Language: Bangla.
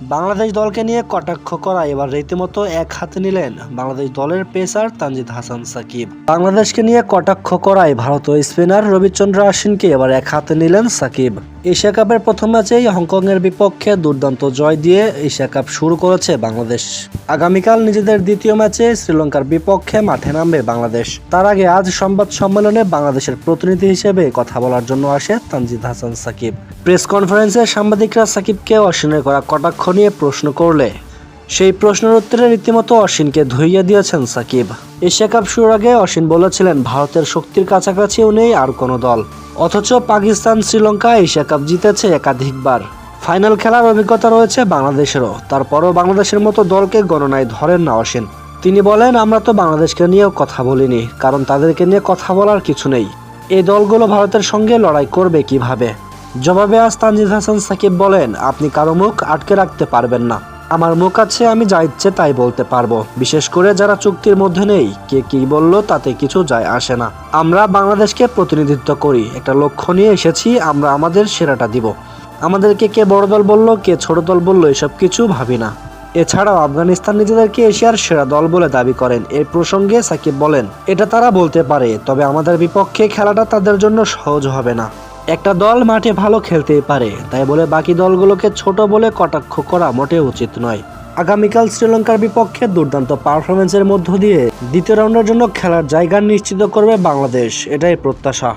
বাংলাদেশ দলকে নিয়ে কটাক্ষ করা এবার রীতিমতো এক হাতে নিলেন বাংলাদেশ দলের পেসার তানজিদ হাসান সাকিব। বাংলাদেশকে নিয়ে কটাক্ষ করায় ভারতীয় স্পিনার রবিচন্দ্র আশ্বিনকে এবার এক হাতে নিলেন সাকিব। এশিয়া কাপের প্রথম ম্যাচেই হংকংয়ের বিপক্ষে দুর্দান্ত জয় দিয়ে এশিয়া কাপ শুরু করেছে বাংলাদেশ। আগামীকাল নিজেদের দ্বিতীয় ম্যাচে শ্রীলঙ্কার বিপক্ষে মাঠে নামবে বাংলাদেশ। তার আগে আজ সংবাদ সম্মেলনে বাংলাদেশের প্রতিনিধি হিসেবে কথা বলার জন্য আসে তানজিদ হাসান সাকিব। প্রেস কনফারেন্সে সাংবাদিকরা সাকিবকে অশ্বিনের করা কটাক্ষ নিয়ে প্রশ্ন করলে সেই প্রশ্নের উত্তরে রীতিমতো অশ্বিনকে ধুইয়ে দিয়েছেন সাকিব। এশিয়া কাপ শুরুর আগে অশ্বিন বলেছিলেন, ভারতের শক্তির কাছাকাছিও নেই আর কোনো দল। অথচ পাকিস্তান, শ্রীলঙ্কা এশিয়া কাপ জিতেছে একাধিকবার। ফাইনাল খেলার অভিজ্ঞতা রয়েছে বাংলাদেশেরও। তারপরও বাংলাদেশের মতো দলকে গণনায় ধরেন না অশ্বিন। তিনি বলেন, আমরা তো বাংলাদেশকে নিয়েও কথা বলিনি, কারণ তাদেরকে নিয়ে কথা বলার কিছু নেই। এই দলগুলো ভারতের সঙ্গে লড়াই করবে কীভাবে? জবাবে আজ তানজিদ হাসান সাকিব বলেন, আপনি কারও মুখ আটকে রাখতে পারবেন না। আমার মুখ আছে, আমি যা ইচ্ছে তাই বলতে পারব। বিশেষ করে যারা চুক্তির মধ্যে নেই, কে কি বলল তাতে কিছু যায় আসে না। আমরা বাংলাদেশকে প্রতিনিধিত্ব করি। একটা লক্ষ্য নিয়ে এসেছি, আমরা আমাদের সেরাটা দিব। আমাদেরকে কে বড় দল বলল, কে ছোট দল বলল, এসব কিছু ভাবি না। এছাড়াও আফগানিস্তান নিজেদেরকে এশিয়ার সেরা দল বলে দাবি করেন। এর প্রসঙ্গে সাকিব বলেন, এটা তারা বলতে পারে, তবে আমাদের বিপক্ষে খেলাটা তাদের জন্য সহজ হবে না। একটা দল মাঠে ভালো খেলতে পারে, তাই বলে বাকি দলগুলোকে ছোট বলে কটাক্ষ করা মোটে উচিত নয়। আগামীকাল শ্রীলঙ্কার বিপক্ষে দুর্দান্ত পারফরমেন্সের মধ্য দিয়ে দ্বিতীয় রাউন্ডের জন্য খেলার জায়গা নিশ্চিত করবে বাংলাদেশ, এটাই প্রত্যাশা।